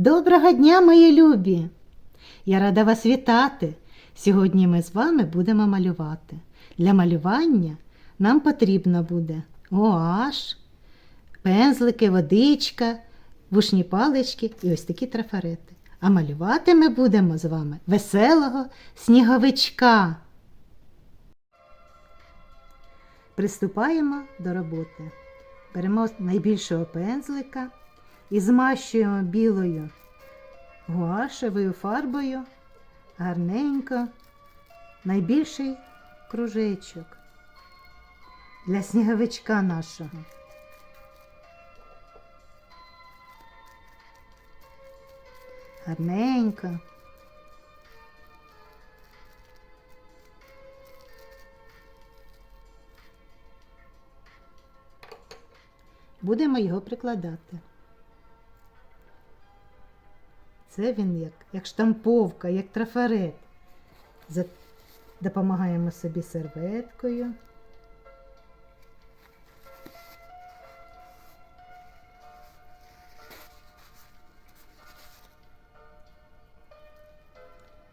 Доброго дня, мої любі! Я рада вас вітати. Сьогодні ми з вами будемо малювати. Для малювання нам потрібно буде гуаш, пензлики, водичка, вушні палички і ось такі трафарети. А малювати ми будемо з вами веселого сніговичка. Приступаємо до роботи. Беремо найбільшого пензлика і змащуємо білою гуашевою фарбою гарненько найбільший кружечок для сніговичка нашого. Гарненько. Будемо його прикладати. Це він як, як штамповка, як трафарет. Допомагаємо собі серветкою.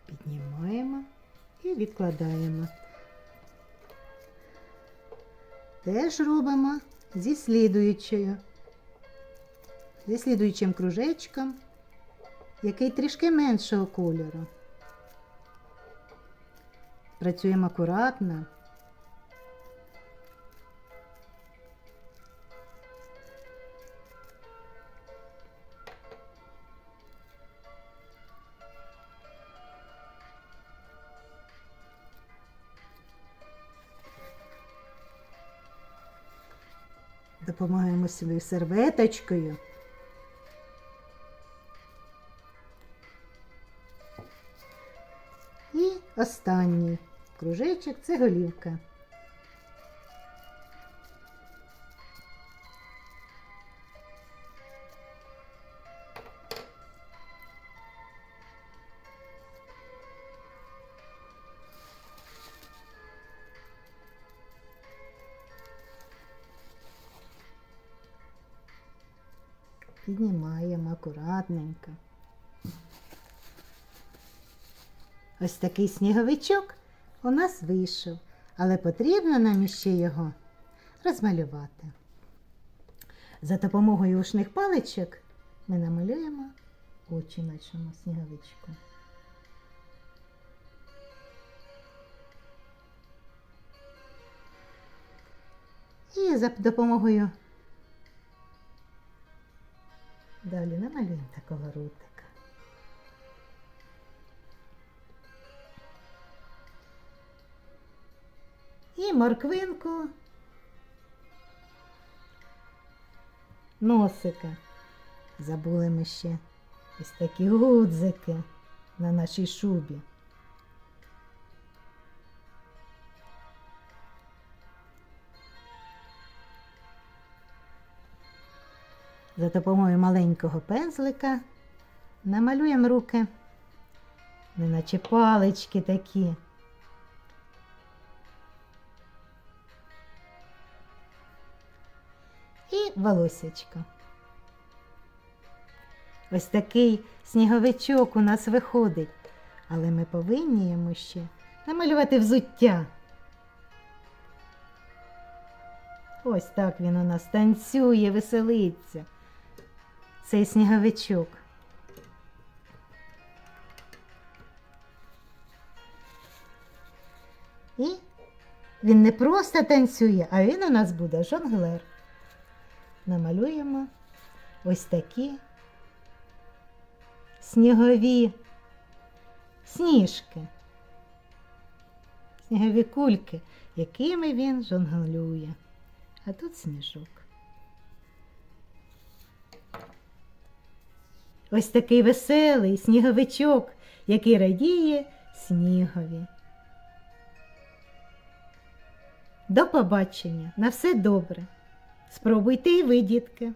Піднімаємо і відкладаємо. Теж робимо зі слідуючою, зі слідуючим кружечком який трішки меншого кольору. Працюємо акуратно. Допомагаємо собі серветочкою. Останній кружечок це голівка. Піднімаємо акуратненько. Ось такий сніговичок у нас вийшов, але потрібно нам іще його розмалювати. За допомогою ушних паличок ми намалюємо очі нашому сніговичку. І за допомогою далі намалюємо такого ротика. І морквинку носика. Забули ми ще ось такі гудзики на нашій шубі. За допомогою маленького пензлика намалюємо руки, неначе палички такі. І волосечко. Ось такий сніговичок у нас виходить, але ми повинні йому ще намалювати взуття. Ось так він у нас танцює, веселиться. Цей сніговичок. І він не просто танцює, а він у нас буде жонглер намалюємо ось такі снігові сніжки, снігові кульки, якими він жонглює. А тут сніжок. Ось такий веселий сніговичок, який радіє снігові. До побачення, на все добре. Спробуйте і ви, дітки.